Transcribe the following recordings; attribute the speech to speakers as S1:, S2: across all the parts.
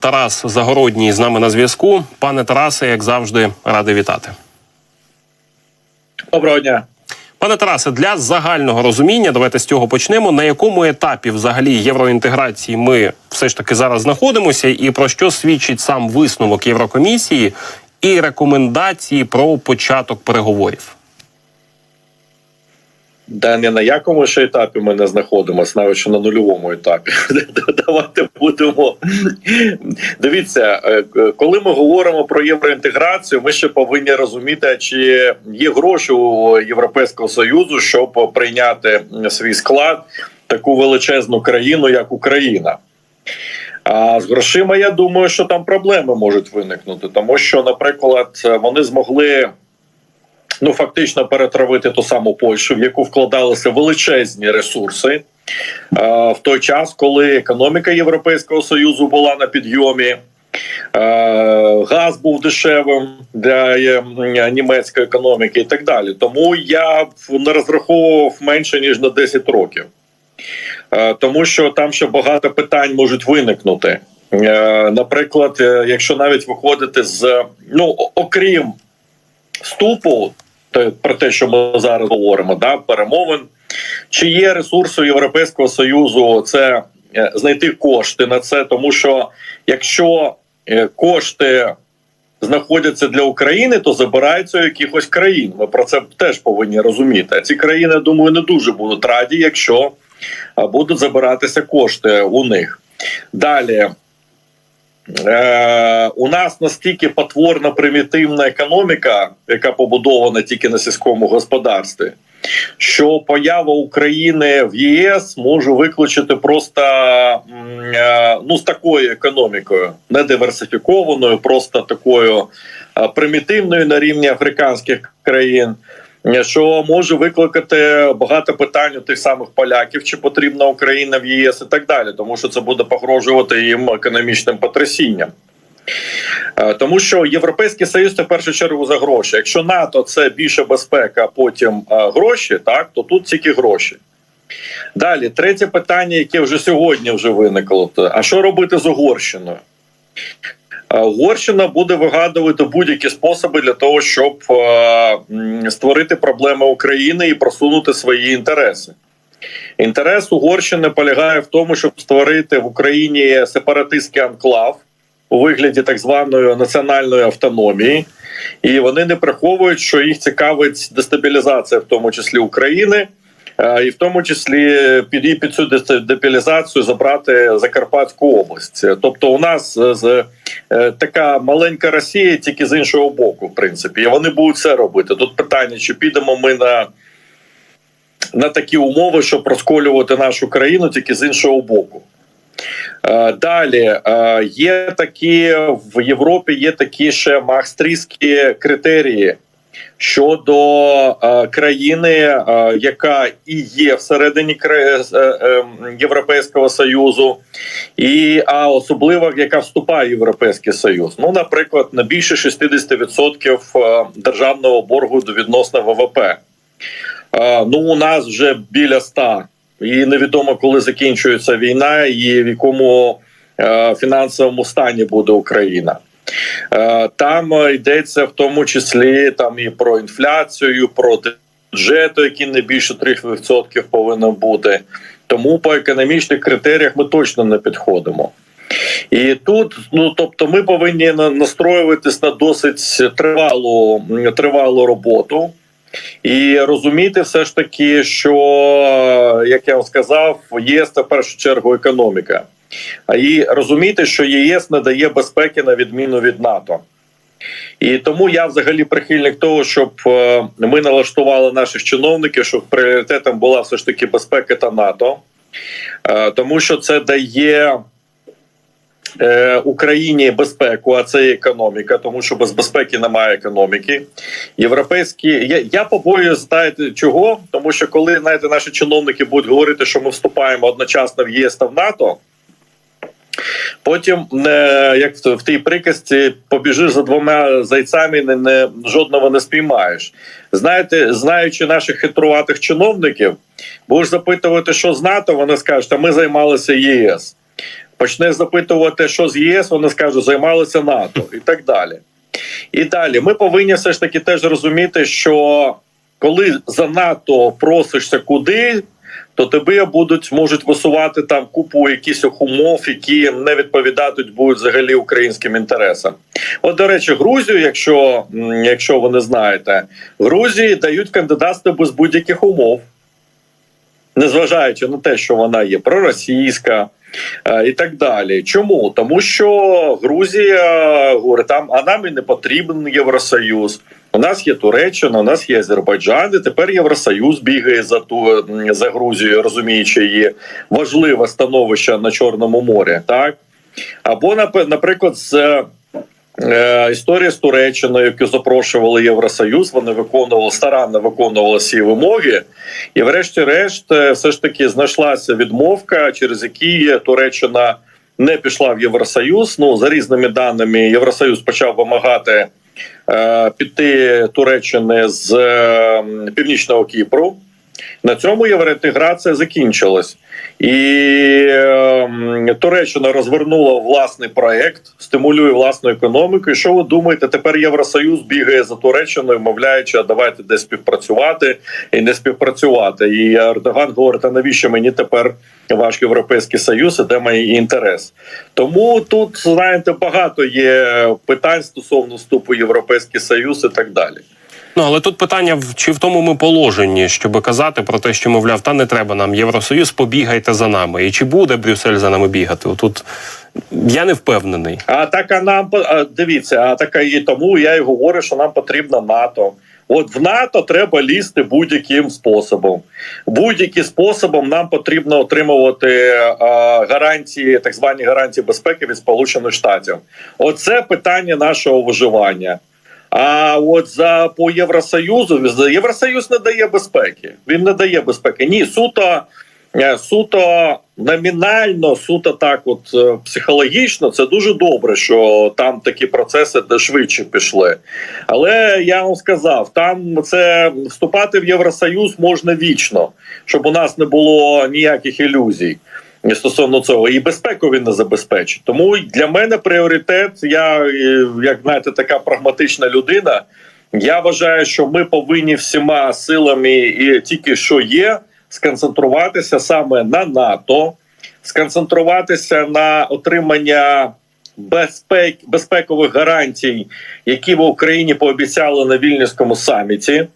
S1: Тарас Загородній з нами на зв'язку. Пане Тарасе, як завжди, радий вітати.
S2: Доброго дня.
S1: Пане Тарасе, для загального розуміння, давайте з цього почнемо. На якому етапі взагалі євроінтеграції ми все ж таки зараз знаходимося, і про що свідчить сам висновок Єврокомісії і рекомендації про початок переговорів?
S2: Да не на якому ще етапі ми не знаходимося, навіть що на нульовому етапі. Давайте будемо. Дивіться, е, коли ми говоримо про євроінтеграцію, ми ще повинні розуміти, чи є гроші у Європейського союзу, щоб прийняти свій склад таку величезну країну, як Україна. А з грошима я думаю, що там проблеми можуть виникнути, тому що, наприклад, вони змогли ну фактично перетравити ту саму Польщу, в яку вкладалися величезні ресурси е, в той час, коли економіка Європейського союзу була на підйомі. е, Газ був дешевим для е, німецької економіки і так далі. Тому я не розраховував менше ніж на 10 років, тому що там ще багато питань можуть виникнути. Наприклад, якщо навіть виходити з ну окрім вступу, те- про те, що ми зараз говоримо, да, перемовин. Чи є ресурси Європейського Союзу це е, знайти кошти на це, тому що якщо е, кошти знаходяться для України, то забираються у якихось країн. Ми про це теж повинні розуміти. А ці країни, я думаю, не дуже будуть раді, якщо будуть забиратися кошти у них. Далі. Е, у нас настільки потворна примітивна економіка, яка побудована тільки на сільському господарстві, що поява України в ЄС може виключити просто е, ну з такою економікою, не диверсифікованою, просто такою е, примітивною на рівні африканських країн. Що може викликати багато питань у тих самих поляків, чи потрібна Україна в ЄС і так далі, тому що це буде погрожувати їм економічним потрясінням. Е, Тому що Європейський Союз це в першу чергу за гроші. Якщо НАТО це більше безпека, а потім е, гроші, так то тут тільки гроші. Далі, третє питання, яке вже сьогодні вже виникло: а що робити з Угорщиною? Е, Угорщина буде вигадувати будь-які способи для того, щоб е, створити проблеми України і просунути свої інтереси. Інтерес Угорщини полягає в тому, щоб створити в Україні сепаратистський анклав у вигляді так званої національної автономії, і вони не приховують, що їх цікавить дестабілізація, в тому числі України, і в тому числі під під цю дестабілізацію забрати Закарпатську область. Тобто, у нас е, з е, така маленька Росія, тільки з іншого боку, в принципі, і вони будуть це робити. Тут питання: чи підемо ми на. На такі умови, щоб розколювати нашу країну тільки з іншого боку. Е, Далі е, є такі в Європі. Є такі ще махстрійські критерії щодо е, країни, е, яка і є всередині е, е, Європейського союзу, і а особливо яка вступає в Європейський Союз. Ну, наприклад, на більше 60% е, державного боргу до відносно ВВП. Ну, у нас вже біля 100 і невідомо, коли закінчується війна, і в якому фінансовому стані буде Україна. Е, там е, йдеться в тому числі там і про інфляцію, про бюджету, який не більше 3% повинен бути. Тому по економічних критеріях ми точно не підходимо. І тут, ну тобто, ми повинні настроюватись на досить тривалу, тривалу роботу. І розуміти все ж таки, що як я вам сказав, це в першу чергу економіка. І розуміти, що ЄС не дає безпеки на відміну від НАТО. І тому я взагалі прихильник того, щоб е, ми налаштували наших чиновників, щоб пріоритетом була все ж таки безпека та НАТО, Е, тому що це дає е, Україні безпеку, а це економіка, тому що без безпеки немає економіки. Європейські я, я побоююсь, знаєте чого? Тому що коли знаєте, наші чиновники будуть говорити, що ми вступаємо одночасно в ЄС та в НАТО. Потім, е, як в тій приказці, побіжиш за двома зайцями, не, не жодного не спіймаєш. Знаєте, знаючи наших хитруватих чиновників, будеш запитувати, що з НАТО, вони скажуть, а ми займалися ЄС. Почнеш запитувати, що з ЄС, вони скажуть, займалися НАТО і так далі. І далі ми повинні все ж таки теж розуміти, що коли за НАТО просишся куди, то тебе будуть можуть висувати там купу якихось умов, які не відповідатимуть будуть взагалі українським інтересам. От, до речі, Грузію, якщо, якщо ви не знаєте, Грузії дають кандидатство без будь-яких умов, незважаючи на те, що вона є проросійська. Е, І так далі. Чому? Тому що Грузія говорить, там а нам і не потрібен Євросоюз. У нас є Туреччина, у нас є Азербайджан, і тепер Євросоюз бігає за ту за Грузію, розуміючи її важливе становище на Чорному морі. Так або наприклад, з е, історія з Туреччиною, яку запрошували Євросоюз, вони виконували старанно виконували всі вимоги, і, врешті-решт, е, все ж таки знайшлася відмовка, через які Туреччина не пішла в Євросоюз. Ну за різними даними, Євросоюз почав вимагати е, піти Туреччини з е, північного Кіпру. На цьому євроінтеграція закінчилась, і е, Туреччина розвернула власний проект, стимулює власну економіку. І що ви думаєте? Тепер Євросоюз бігає за Туреччиною, мовляючи, а давайте десь співпрацювати і не співпрацювати. І Ердоган говорить: а навіщо мені тепер ваш європейський союз, і де мій інтерес? Тому тут знаєте багато є питань стосовно вступу в європейський союз і так далі.
S1: Ну але тут питання чи в тому ми положенні, щоб казати про те, що мовляв, та не треба нам Євросоюз, побігайте за нами. І чи буде Брюссель за нами бігати? Тут я не впевнений.
S2: А так а нам дивіться, а така і тому я і говорю, що нам потрібно НАТО. От в НАТО треба лізти будь-яким способом. Будь-яким способом нам потрібно отримувати гарантії, так звані гарантії безпеки від Сполучених Штатів. Оце питання нашого виживання. А от за по Євросоюзу Євросоюз не дає безпеки. Він не дає безпеки. Ні, суто е, суто номінально, суто так, от е, психологічно, це дуже добре, що там такі процеси швидше пішли. Але я вам сказав, там це вступати в Євросоюз можна вічно, щоб у нас не було ніяких ілюзій. Стосовно цього і безпеку він не забезпечить. Тому для мене пріоритет. Я е, як знаєте, така прагматична людина. Я вважаю, що ми повинні всіма силами і тільки що є, сконцентруватися саме на НАТО, сконцентруватися на отримання безпек, безпекових гарантій, які в Україні пообіцяли на вільнівському саміті.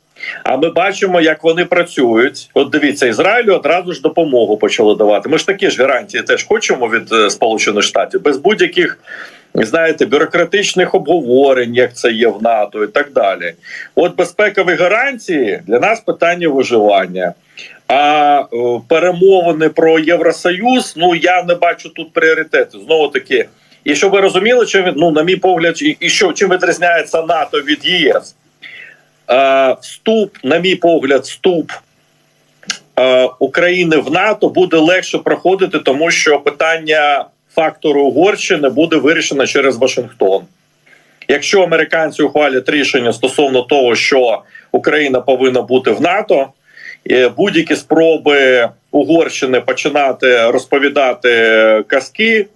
S2: А ми бачимо, як вони працюють. От дивіться, Ізраїлю одразу ж допомогу почали давати. Ми ж такі ж гарантії теж хочемо від е, Сполучених Штатів без будь-яких. Знаєте, бюрократичних обговорень, як це є в НАТО, і так далі. От безпекові гарантії для нас питання виживання. А е, перемовини про Євросоюз, ну я не бачу тут пріоритету. Знову таки, і щоб ви розуміли, чим ну, на мій погляд, і що чим відрізняється НАТО від ЄС. Е, вступ, на мій погляд, вступ е, України в НАТО буде легше проходити, тому що питання фактору Угорщини буде вирішено через Вашингтон. Якщо американці ухвалять рішення стосовно того, що Україна повинна бути в НАТО, е, будь-які спроби Угорщини починати розповідати казки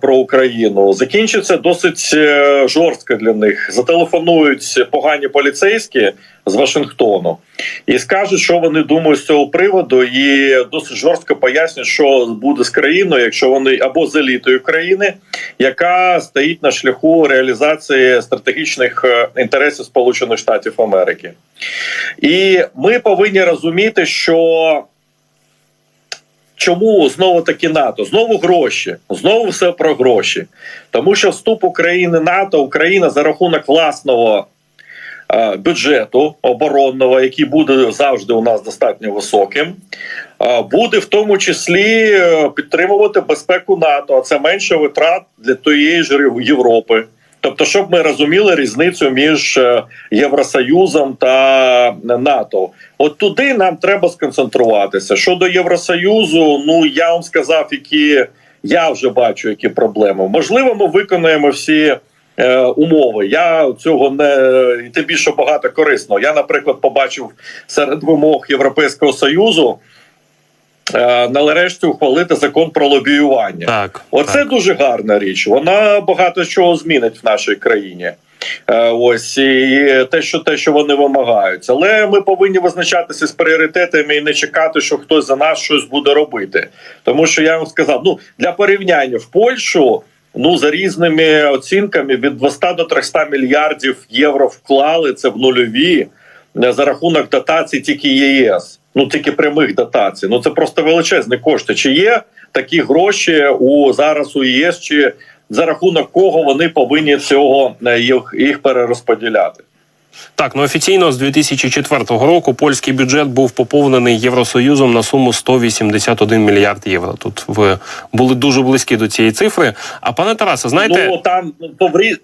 S2: про Україну закінчиться досить е, жорстко для них. Зателефонують погані поліцейські з Вашингтону і скажуть, що вони думають з цього приводу, і досить жорстко пояснять, що буде з країною, якщо вони або з елітою країни, яка стоїть на шляху реалізації стратегічних е, інтересів Сполучених Штатів Америки. І ми повинні розуміти, що Чому знову таки НАТО? Знову гроші, знову все про гроші. Тому що вступ України НАТО, Україна за рахунок власного е, бюджету оборонного, який буде завжди у нас достатньо високим, е, буде в тому числі е, підтримувати безпеку НАТО. А це менше витрат для тієї ж Європи. Тобто, щоб ми розуміли різницю між е, Євросоюзом та НАТО, от туди нам треба сконцентруватися. Щодо Євросоюзу, ну я вам сказав, які я вже бачу, які проблеми. Можливо, ми виконаємо всі е, умови. Я цього не і тим більше багато корисного. Я, наприклад, побачив серед вимог Європейського союзу. Е, нарешті ухвалити закон про лобіювання.
S1: Так,
S2: Оце
S1: так.
S2: дуже гарна річ. Вона багато чого змінить в нашій країні. Е, Ось і те, що те, що вони вимагають, але ми повинні визначатися з пріоритетами і не чекати, що хтось за нас щось буде робити. Тому що я вам сказав: ну для порівняння в Польщу. Ну за різними оцінками від 200 до 300 мільярдів євро вклали це в нульові е, за рахунок дотацій тільки ЄС. Ну тільки прямих дотацій. Ну це просто величезні кошти. Чи є такі гроші у зараз у ЄС, чи за рахунок кого вони повинні цього е, їх, їх перерозподіляти?
S1: Так, ну офіційно з 2004 року польський бюджет був поповнений Євросоюзом на суму 181 мільярд євро. Тут ви були дуже близькі до цієї цифри. А пане Тарасе, знаєте,
S2: Ну там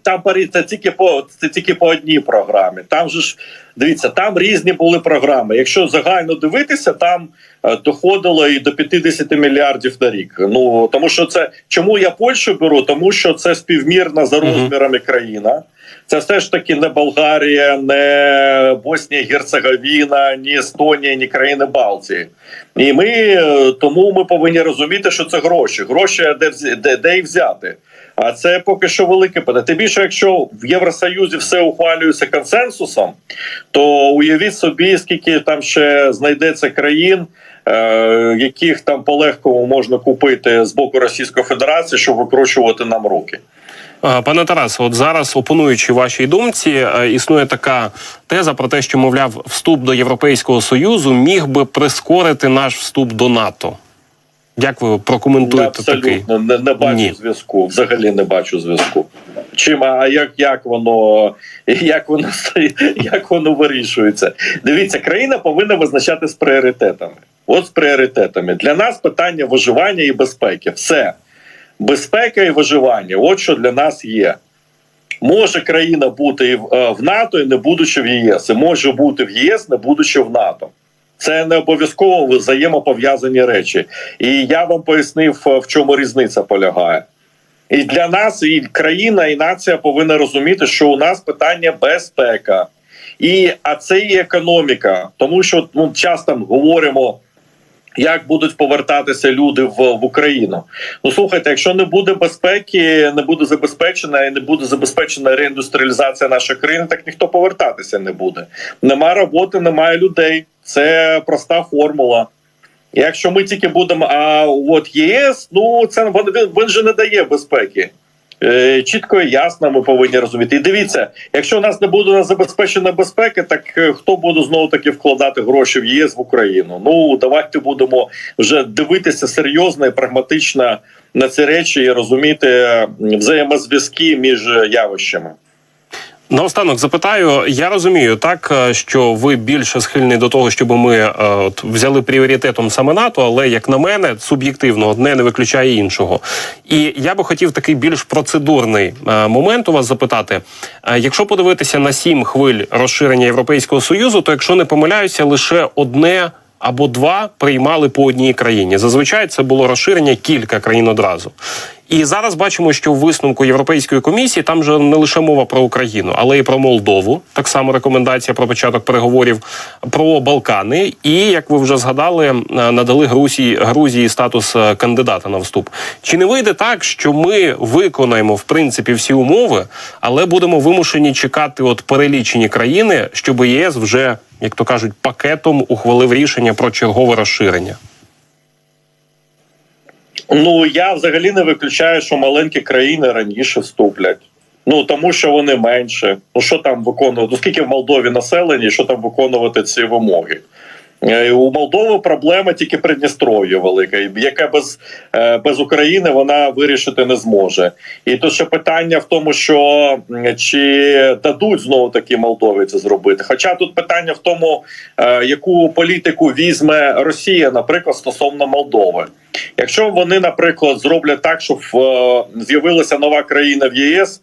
S2: там парі це тільки по це тільки по одній програмі. Там же ж дивіться, там різні були програми. Якщо загально дивитися, там е, доходило і до 50 мільярдів на рік. Ну тому що це чому я Польщу беру? Тому що це співмірна за розмірами країна. Це все ж таки не Болгарія, не Боснія, Герцеговіна, ні Естонія, ні країни Балтії. І ми е, тому ми повинні розуміти, що це гроші. Гроші де де, де їх взяти. А це поки що велике питання. Тим більше, якщо в Євросоюзі все ухвалюється консенсусом, то уявіть собі, скільки там ще знайдеться країн, е, яких там полегкому можна купити з боку Російської Федерації, щоб викручувати нам руки.
S1: Е, Пане Тарасе, от зараз опонуючи вашій думці, е, існує така теза про те, що мовляв, вступ до Європейського союзу міг би прискорити наш вступ до НАТО. Як ви прокоментуєте такий?
S2: Абсолютно не, не бачу
S1: Ні.
S2: зв'язку. Взагалі не бачу зв'язку. Чим а як, як воно як воно як воно вирішується? Дивіться, країна повинна визначати з пріоритетами. От з пріоритетами для нас питання виживання і безпеки. Все безпека і виживання. От що для нас є. Може країна бути і в, е, НАТО, і не будучи в ЄС, і може бути в ЄС, не будучи в НАТО. Це не обов'язково взаємопов'язані речі. І я вам пояснив, е, в чому різниця полягає. І для нас, і країна, і нація повинна розуміти, що у нас питання безпека. І, а це і економіка. Тому що ну, часто говоримо, як будуть повертатися люди в, в Україну. Ну слухайте, якщо не буде безпеки, не буде забезпечена і не буде забезпечена реіндустріалізація нашої країни, так ніхто повертатися не буде. Нема роботи, немає людей. Це проста формула. Якщо ми тільки будемо, а от ЄС, ну це він, він, же не дає безпеки. Е, Чітко і ясно, ми повинні розуміти. І дивіться, якщо у нас не буде забезпечена безпека, так е, хто буде знову таки вкладати гроші в ЄС в Україну? Ну давайте будемо вже дивитися серйозно і прагматично на ці речі і розуміти е, взаємозв'язки між явищами.
S1: Наостанок запитаю, я розумію так, е, що ви більше схильні до того, щоб ми е, от, взяли пріоритетом саме НАТО, але як на мене, суб'єктивно одне не виключає іншого. І я би хотів такий більш процедурний е, момент у вас запитати. Якщо подивитися на сім хвиль розширення Європейського союзу, то якщо не помиляюся, лише одне. Або два приймали по одній країні. Зазвичай це було розширення кілька країн одразу. І зараз бачимо, що в висновку Європейської комісії там же не лише мова про Україну, але і про Молдову. Так само рекомендація про початок переговорів про Балкани. І як ви вже згадали, е, надали Грузії Грузії статус е, кандидата на вступ. Чи не вийде так, що ми виконаємо в принципі всі умови, але будемо вимушені чекати от перелічені країни, щоб ЄС вже, як то кажуть, пакетом ухвалив рішення про чергове розширення?
S2: Ну я взагалі не виключаю, що маленькі країни раніше вступлять. Ну тому що вони менше. Ну що там виконувати? Ну скільки в Молдові населення, що там виконувати ці вимоги? Е, У Молдови проблема тільки Придністров'я велика, яка без, е, без України вона вирішити не зможе. І тут ще питання в тому, що чи дадуть знову таки Молдові це зробити. Хоча тут питання в тому, е, яку політику візьме Росія, наприклад, стосовно Молдови. Якщо вони, наприклад, зроблять так, щоб з'явилася нова країна в ЄС,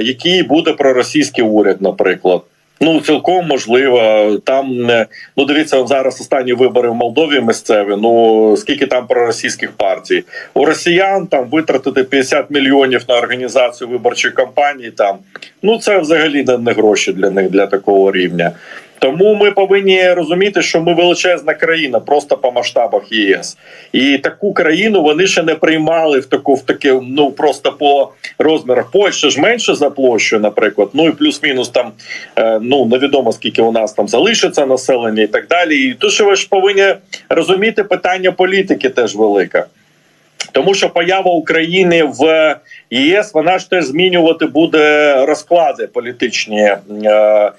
S2: який буде проросійський уряд, наприклад. Ну, цілком можливо. Там е, ну дивіться, зараз останні вибори в Молдові місцеві. Ну скільки там проросійських партій у росіян там витратити 50 мільйонів на організацію виборчої кампанії. Там ну це взагалі не, не гроші для них для такого рівня. Тому ми повинні розуміти, що ми величезна країна просто по масштабах ЄС, і таку країну вони ще не приймали в таку в таке, ну просто по розмірах. Польща ж менше за площею, наприклад. Ну і плюс-мінус там е, ну невідомо скільки у нас там залишиться населення і так далі. І то, що ви ж повинні розуміти, питання політики теж велике. Тому що поява України в ЄС вона ж теж змінювати буде розклади політичні е, е,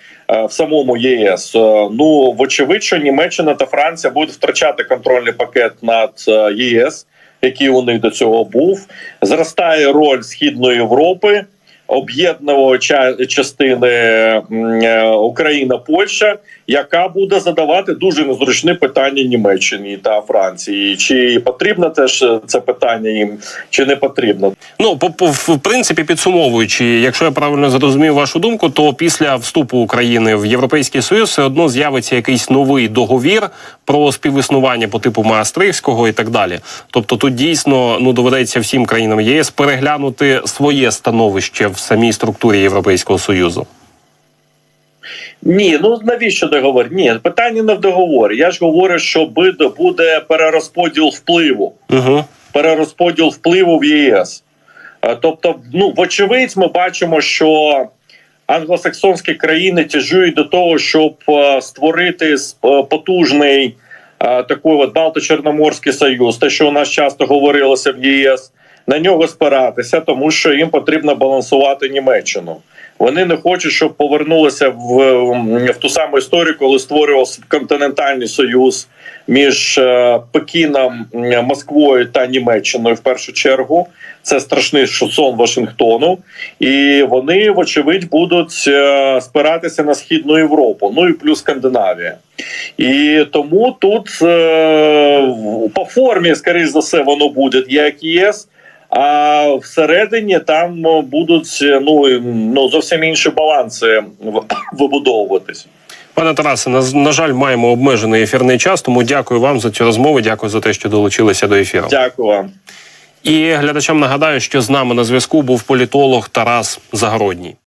S2: в самому ЄС. Е, Ну вочевидь, що Німеччина та Франція будуть втрачати контрольний пакет над ЄС, який у них до цього був. Зростає роль Східної Європи, об'єднувача частини е, Україна, Польща, яка буде задавати дуже незручні питання Німеччині та Франції. Чи потрібно теж це питання їм, чи не потрібно?
S1: Ну, по, в принципі, підсумовуючи, якщо я правильно зрозумів вашу думку, то після вступу України в Європейський Союз все одно з'явиться якийсь новий договір про співіснування по типу Маастрихтського і так далі. Тобто, тут дійсно ну доведеться всім країнам ЄС переглянути своє становище в самій структурі Європейського союзу.
S2: Ні, ну навіщо договор? Ні, питання не в договорі. Я ж говорю, що буде, перерозподіл впливу.
S1: Угу.
S2: перерозподіл впливу в ЄС. Тобто, ну вочевидь, ми бачимо, що англосаксонські країни тяжують до того, щоб створити е, потужний такий от Балто-Чорноморський союз, те, що у нас часто говорилося в ЄС, на нього спиратися, тому що їм потрібно балансувати Німеччину. Вони не хочуть, щоб повернулися в, в ту саму історію, коли створювався континентальний союз між е, Пекіном, Москвою та Німеччиною в першу чергу. Це страшний сон Вашингтону, і вони, вочевидь, будуть е, спиратися на східну Європу, ну і плюс Скандинавія. І тому тут е, по формі, скоріш за все, воно буде як ЄС. А всередині там будуть е, ну, ну зовсім інші баланси вибудовуватися. вибудовуватись.
S1: Пане Тарасе, на, на жаль, маємо обмежений ефірний час, тому дякую вам за цю розмову. Дякую за те, що долучилися до ефіру.
S2: Дякую вам.
S1: І глядачам нагадаю, що з нами на зв'язку був політолог Тарас Загородній.